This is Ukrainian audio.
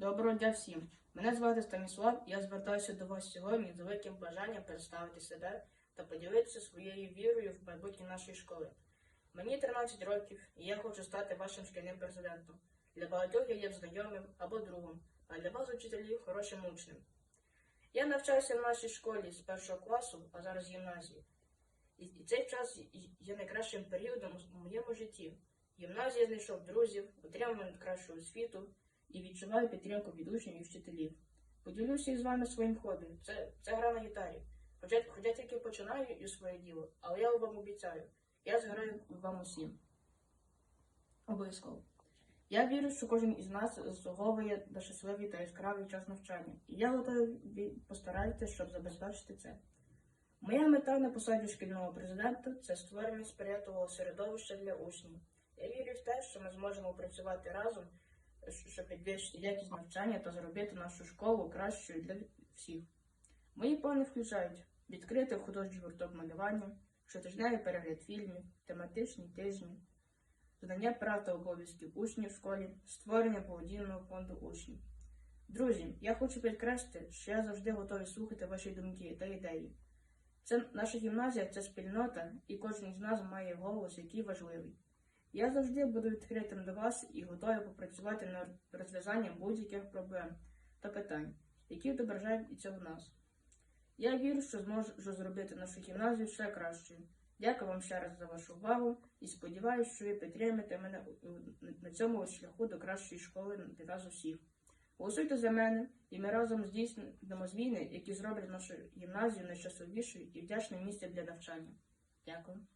Доброго дня всім. Мене звати Станіслав, я звертаюся до вас сьогодні з великим бажанням представити себе та поділитися своєю вірою в майбутнє нашої школи. Мені 13 років, і я хочу стати вашим шкільним президентом. Для багатьох я є знайомим або другом, а для вас, учителів, хорошим учнем. Я навчаюся в нашій школі з першого класу, а зараз в гімназії. І, цей час є найкращим періодом у моєму житті. В гімназії я знайшов друзів, отримав кращу освіту і відчуваю підтримку від учнів і вчителів. Поділюся із вами своїм хобі. Це, це гра на гітарі. Хоча, хоча тільки починаю і своє діло, але я вам обіцяю, я зграю вам усім. Обов'язково. Я вірю, що кожен із нас заслуговує на щасливий та яскравий час навчання, і я готовий постаратися, щоб забезпечити це. Моя мета на посаді шкільного президента це створення сприятливого середовища для учнів. Я вірю в те, що ми зможемо працювати разом, щоб підвищити якість навчання та зробити нашу школу кращою для всіх. Мої плани включають відкрити художній гурток малювання, щотижневий перегляд фільмів, тематичні тижні, знання прав та обов'язків учнів в школі, створення благодійного фонду учнів. Друзі, я хочу підкреслити, що я завжди готовий слухати ваші думки та ідеї. Це наша гімназія це спільнота, і кожен із нас має голос, який важливий. Я завжди буду відкритим до вас і готовий попрацювати над розв'язанням будь-яких проблем та питань, які відображаються в нас. Я вірю, що зможу зробити нашу гімназію ще кращою. Дякую вам ще раз за вашу увагу і сподіваюся, що ви підтримаєте мене на цьому шляху до кращої школи для нас усіх. Голосуйте за мене, і ми разом здійснимо зміни, які зроблять нашу гімназію найщасливішою і вдячним місцем для навчання. Дякую.